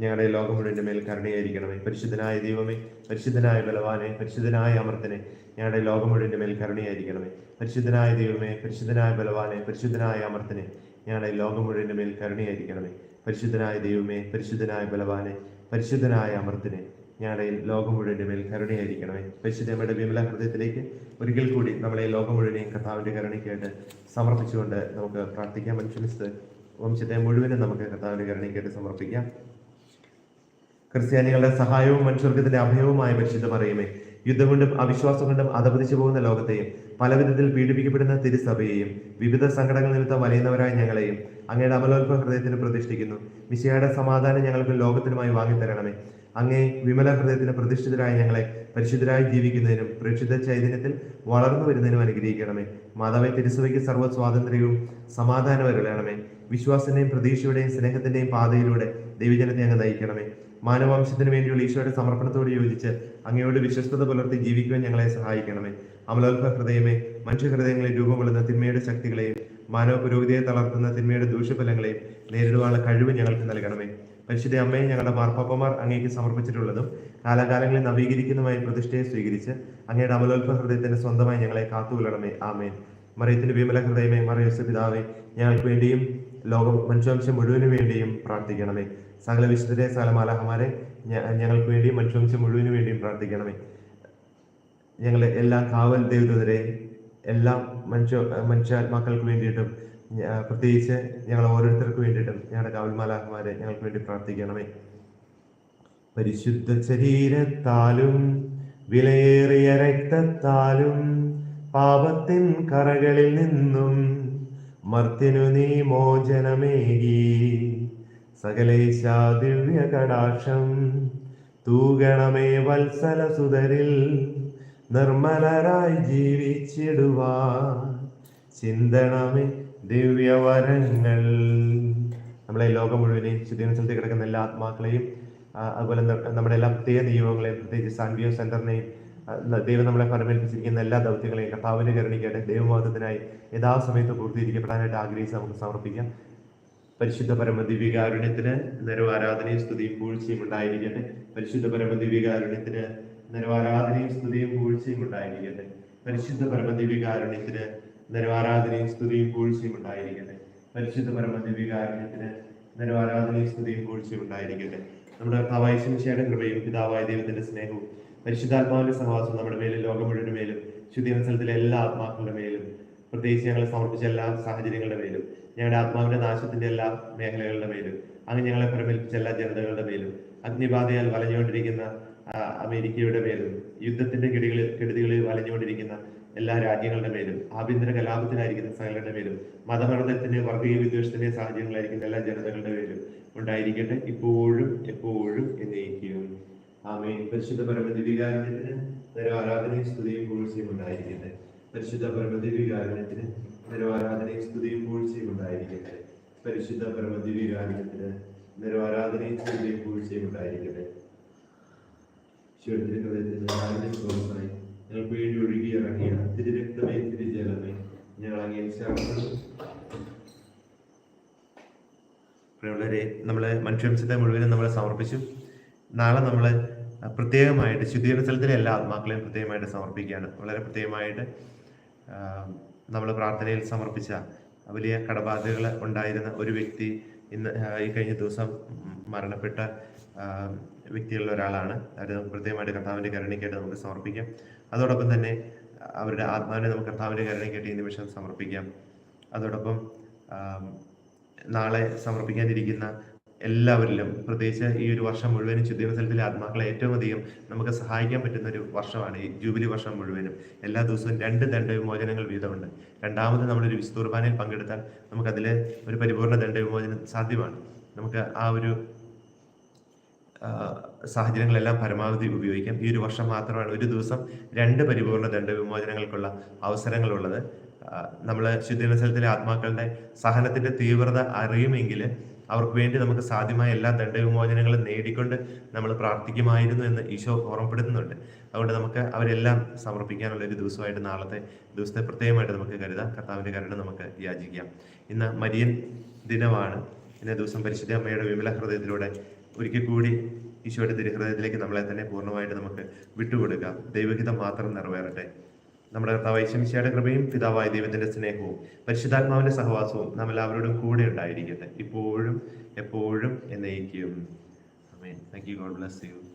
ഞങ്ങളുടെ ലോകം മുഴുവന്റെ മേൽ കരുണയായിരിക്കണമേ. പരിശുദ്ധനായ ദൈവമേ പരിശുദ്ധനായ ബലവാനെ പരിശുദ്ധനായ അമർത്തനെ ഞങ്ങളുടെ ലോകം മുഴുവന്റെ മേൽ കരുണയായിരിക്കണമേ. പരിശുദ്ധനായ ദൈവമേ പരിശുദ്ധനായ ബലവാനെ പരിശുദ്ധനായ അമർത്തനെ ഞങ്ങളുടെ ലോകം മുഴുവന്റെ മേൽ കരുണയായിരിക്കണമേ. പരിശുദ്ധനായ ദൈവമേ പരിശുദ്ധനായ ബലവാനെ പരിശുദ്ധനായ അമർത്തനെ ഞങ്ങളുടെ ലോകം മുഴുവന്റെ മേൽ കരുണയായിരിക്കണമേ. പരിശുദ്ധമ്മയുടെ വിമല ഹൃദയത്തിലേക്ക് ഒരിക്കൽ കൂടി നമ്മളെ ലോകം മുഴുവനെയും കർത്താവിന്റെ കരുണയ്ക്കായിട്ട് സമർപ്പിച്ചുകൊണ്ട് നമുക്ക് പ്രാർത്ഥിക്കാം. മനുഷ്യനിസ്ത് വംശത്തെ മുഴുവനും നമുക്ക് കർത്താവിന്റെ കരുണയ്ക്കായിട്ട് സമർപ്പിക്കാം. ക്രിസ്ത്യാനികളുടെ സഹായവും മനുഷ്യർഗത്തിന്റെ അഭയവുമായ പരിശുദ്ധ പറയുമേ യുദ്ധം കൊണ്ടും അവിശ്വാസം കൊണ്ടും അധപതിച്ചു പോകുന്ന ലോകത്തെയും പലവിധത്തിൽ പീഡിപ്പിക്കപ്പെടുന്ന തിരുസഭയെയും വിവിധ സങ്കടങ്ങൾ നിമിത്തം വലയുന്നവരായ ഞങ്ങളെയും അങ്ങയുടെ അമലോത്ഭ ഹൃദയത്തിന് പ്രതിഷ്ഠിക്കുന്നു. മിശയുടെ സമാധാനം ഞങ്ങൾക്ക് ലോകത്തിനുമായി വാങ്ങിത്തരണമേ. അങ്ങേ വിമല ഹൃദയത്തിന് പ്രതിഷ്ഠിതരായ ഞങ്ങളെ പരിശുദ്ധരായി ജീവിക്കുന്നതിനും പ്രേക്ഷിത ചൈതന്യത്തിൽ വളർന്നു വരുന്നതിനും അനുഗ്രഹിക്കണമേ. മാതാവെ തിരുസഭയ്ക്ക് സർവ സ്വാതന്ത്ര്യവും സമാധാനവും വിശ്വാസത്തിന്റെയും പ്രതീക്ഷയുടെയും സ്നേഹത്തിന്റെയും പാതയിലൂടെ ദൈവജനത്തെ അങ്ങ് നയിക്കണമേ. മാനവംശത്തിന് വേണ്ടിയുള്ള ഈശോയുടെ സമർപ്പണത്തോട് യോജിച്ച് അങ്ങയോട് വിശ്വസ്തത പുലർത്തി ജീവിക്കുവാൻ ഞങ്ങളെ സഹായിക്കണമേ. അമലോത്ഭ ഹൃദയമേ മനുഷ്യഹൃദയങ്ങളെ രൂപം കൊള്ളുന്ന തിന്മയുടെ ശക്തികളെയും മാനവ പുരോഗതിയെ തളർത്തുന്ന തിന്മയുടെ ദൂഷ്യഫലങ്ങളെയും നേരിടുവാനുള്ള കഴിവ് ഞങ്ങൾക്ക് നൽകണമേ. പരിശുദ്ധ അമ്മയെ ഞങ്ങളുടെ മാർപ്പാപ്പമാർ അങ്ങേക്ക് സമർപ്പിച്ചിട്ടുള്ളതും കാലാകാലങ്ങളിൽ നവീകരിക്കുന്നതുമായ പ്രതിഷ്ഠയെ സ്വീകരിച്ച് അങ്ങയുടെ അമലോത്ഭ ഹൃദയത്തിന്റെ സ്വന്തമായി ഞങ്ങളെ കാത്തുകൊള്ളണമേ. ആമേൻ. മറിയത്തിന്റെ വിമല ഹൃദയമേ മറിയോസ് പിതാവേ ഞങ്ങൾക്ക് വേണ്ടിയും ലോകം മനുഷ്യവംശം മുഴുവനു വേണ്ടിയും പ്രാർത്ഥിക്കണമേ. സകല വിശുദ്ധരെ സകല മാലാഹമാരെ ഞങ്ങൾക്ക് വേണ്ടിയും മനുഷ്യവംശം മുഴുവനു വേണ്ടിയും പ്രാർത്ഥിക്കണമേ. ഞങ്ങളെ എല്ലാ കാവൽ ദേവതരെ എല്ലാ മനുഷ്യ മനുഷ്യാത്മാക്കൾക്ക് വേണ്ടിയിട്ടും പ്രത്യേകിച്ച് ഞങ്ങൾ ഓരോരുത്തർക്ക് വേണ്ടിയിട്ടും ഞങ്ങളുടെ കാവൽ മാലാഹമാരെ ഞങ്ങൾക്ക് വേണ്ടി പ്രാർത്ഥിക്കണമേ. പരിശുദ്ധ ശരീരത്താലും വിലയേറിയ രക്തത്താലും പാപത്തിൻ കറകളിൽ നിന്നും മർത്തിനു നീ മോചനമേകി. സകലേശ ദിവ്യ കടാക്ഷം തൂകണമേ വത്സല സുതരിൽ നിർമ്മലരായി ജീവിച്ചിടുവാ ചിന്തണമേ ദിവ്യവരങ്ങൾ. നമ്മളെ ലോകം മുഴുവനെയും ശുദ്ധീകരണത്തിൽ കിടക്കുന്ന എല്ലാ ആത്മാക്കളെയും അതുപോലെ നമ്മുടെ എല്ലാ പ്രത്യേക നിയമങ്ങളെയും പ്രത്യേകിച്ച് സാൻവിയോ സെന്ററിനെയും ദൈവം നമ്മളെ പരമേൽപ്പിച്ചിരിക്കുന്ന എല്ലാ ദൗത്യങ്ങളെയും കർത്താവിന്റെ കരുണിക്കായിട്ട് ദൈവബോധത്തിനായി യഥാസമയത്ത് പൂർത്തീകരിക്കപ്പെടാനായിട്ട് ആഗ്രഹിച്ച് നമുക്ക് സമർപ്പിക്കാം. പരിശുദ്ധ പരമ ദിവ്യകാരുണ്യത്തിന് നിരവ് ആരാധനയും സ്തുതിയും പൂഴ്ചയും ഉണ്ടായിരിക്കട്ടെ. പരിശുദ്ധ പരമ ദിവ്യകാരുണ്യത്തിന് നിരവ് ആരാധനയും സ്തുതിയും പൂഴ്ചയും ഉണ്ടായിരിക്കട്ടെ. പരിശുദ്ധ പരമ ദിവ്യകാരുണ്യത്തിന് നിരവ ആരാധനയും സ്തുതിയും പൂഴ്ചയും ഉണ്ടായിരിക്കട്ടെ. പരിശുദ്ധ പരമദിവികാരുണ്യത്തിന് നരവാരാധനയും സ്തുതിയും പൂഴ്ചയും ഉണ്ടായിരിക്കട്ടെ. നമ്മുടെ കർത്താവായ കൃപയും പിതാവായ ദൈവത്തിന്റെ സ്നേഹവും പരിശുദ്ധാത്മാവിന്റെ സഹവാസവും നമ്മുടെ മേലും ലോകം മുഴുവൻ മേലും ശുദ്ധി മത്സരത്തിലെ എല്ലാ ആത്മാക്കളുടെ മേലും പ്രത്യേകിച്ച് ഞങ്ങൾ സമർപ്പിച്ച എല്ലാ സാഹചര്യങ്ങളുടെ പേരും ഞങ്ങളുടെ ആത്മാവിന്റെ നാശത്തിന്റെ എല്ലാ മേഖലകളുടെ പേരും അങ്ങ് ഞങ്ങളെ പരമേൽപ്പിച്ച എല്ലാ ജനതകളുടെ പേരും അഗ്നിബാധയാൽ വലഞ്ഞുകൊണ്ടിരിക്കുന്ന അമേരിക്കയുടെ പേരും യുദ്ധത്തിന്റെ കെടുകളിൽ കെടുതികളിൽ വലഞ്ഞുകൊണ്ടിരിക്കുന്ന എല്ലാ രാജ്യങ്ങളുടെ പേരും ആഭ്യന്തര കലാപത്തിലായിരിക്കുന്ന സകലരുടെ പേരും മതമർദ്ദത്തിന്റെ വർഗീയ വിദ്വേഷത്തിന്റെ സാഹചര്യങ്ങളായിരിക്കുന്ന എല്ലാ ജനതകളുടെ പേരും ഉണ്ടായിരിക്കട്ടെ. ഇപ്പോഴും എപ്പോഴും എന്നേക്കും. ആമേ പരിശുദ്ധ പരമ ദിവ്യകാരുണ്യത്തിന് ആരാധനയും സ്തുതിയും പൂഴ്ചയും ഉണ്ടായിരിക്കട്ടെ. പരിശുദ്ധ പരമദിവികാരണത്തിന് നിരവാരാധനയും സ്തുതിയും പൂഴ്ചയും ഉണ്ടായിരിക്കട്ടെ. പരിശുദ്ധ പരമദിവികാരണത്തിന് നിരവാരാധനയും സ്തുതിയും പൂഴ്ചയും ഉണ്ടായിരിക്കട്ടെ. ശിവത്തിന്റെ ഹൃദയത്തിന് ആദ്യം സ്രോതസ്സായി ഞങ്ങൾക്ക് വേണ്ടി ഒഴുകി ഇറങ്ങിയ തിരുരക്തമേ തിരുജലമേ ഞങ്ങൾ അങ്ങനെ പ്രിയമുള്ളവരെ നമ്മളെ മനുഷ്യത്തെ മുഴുവനും നമ്മളെ സമർപ്പിച്ചു. നാളെ നമ്മൾ പ്രത്യേകമായിട്ട് ശുദ്ധീകരണ സ്ഥലത്തിലെ എല്ലാ ആത്മാക്കളെയും പ്രത്യേകമായിട്ട് സമർപ്പിക്കുകയാണ്. വളരെ പ്രത്യേകമായിട്ട് നമ്മൾ പ്രാർത്ഥനയിൽ സമർപ്പിച്ച വലിയ കടബാധ്യതകൾ ഉണ്ടായിരുന്ന ഒരു വ്യക്തി ഇന്ന് ഈ കഴിഞ്ഞ ദിവസം മരണപ്പെട്ട വ്യക്തികളിൽ ഒരാളാണ്. അത് നമുക്ക് പ്രത്യേകമായിട്ട് കർത്താവിന്റെ കരുണയ്ക്കായിട്ട് നമുക്ക് സമർപ്പിക്കാം. അതോടൊപ്പം തന്നെ അവരുടെ ആത്മാവിനെ നമുക്ക് കർത്താവിന്റെ കരുണയ്ക്കായിട്ട് ഈ നിമിഷം സമർപ്പിക്കാം. അതോടൊപ്പം നാളെ സമർപ്പിക്കാനിരിക്കുന്ന എല്ലാവരിലും പ്രത്യേകിച്ച് ഈ ഒരു വർഷം മുഴുവനും ശുദ്ധീകരണ മത്സരത്തിലെ ആത്മാക്കളെ ഏറ്റവും അധികം നമുക്ക് സഹായിക്കാൻ പറ്റുന്ന ഒരു വർഷമാണ് ഈ ജൂബിലി വർഷം മുഴുവനും. എല്ലാ ദിവസവും രണ്ട് ദണ്ഡ വിമോചനങ്ങൾ വീതമുണ്ട്. രണ്ടാമത് നമ്മളൊരു വിസ്തുർബാനയിൽ പങ്കെടുത്താൽ നമുക്കതിൽ ഒരു പരിപൂർണ ദണ്ഡ വിമോചനം സാധ്യമാണ്. നമുക്ക് ആ ഒരു സാഹചര്യങ്ങളെല്ലാം പരമാവധി ഉപയോഗിക്കാം. ഈ ഒരു വർഷം മാത്രമാണ് ഒരു ദിവസം രണ്ട് പരിപൂർണ ദണ്ഡ വിമോചനങ്ങൾക്കുള്ള അവസരങ്ങളുള്ളത്. നമ്മൾ ശുദ്ധീകരണ സ്ഥലത്തിലെ ആത്മാക്കളുടെ സഹനത്തിന്റെ തീവ്രത അറിയുമെങ്കിൽ അവർക്ക് വേണ്ടി നമുക്ക് സാധ്യമായ എല്ലാ ദണ്ഡവിമോചനങ്ങളും നേടിക്കൊണ്ട് നമ്മൾ പ്രാർത്ഥിക്കുമായിരുന്നു എന്ന് ഈശോ ഓർമ്മപ്പെടുത്തുന്നുണ്ട്. അതുകൊണ്ട് നമുക്ക് അവരെല്ലാം സമർപ്പിക്കാനുള്ള ഒരു ദിവസമായിട്ട് നാളത്തെ ദിവസത്തെ പ്രത്യേകമായിട്ട് നമുക്ക് കരുതാം. കർത്താവിന്റെ കരുണ നമുക്ക് യാചിക്കാം. ഇന്ന് മരിയൻ ദിനമാണ്. ഇന്ന ദിവസം പരിശുദ്ധ അമ്മയുടെ വിമല ഹൃദയത്തിലൂടെ ഒരിക്കൽ കൂടി ഈശോയുടെ തിരുഹൃദയത്തിലേക്ക് നമ്മളെ തന്നെ പൂർണമായിട്ട് നമുക്ക് വിട്ടുകൊടുക്കാം. ദൈവഹിതം മാത്രം നിറവേറട്ടെ. നമ്മുടെ കർത്താവൈശമിശയുടെ കൃപയും പിതാവായ ദൈവത്തിന്റെ സ്നേഹവും പരിശുദ്ധാത്മാവിന്റെ സഹവാസവും നാം എല്ലാവരോടും കൂടെ ഉണ്ടായിരിക്കട്ടെ. ഇപ്പോഴും എപ്പോഴും എന്നേക്കും. God bless you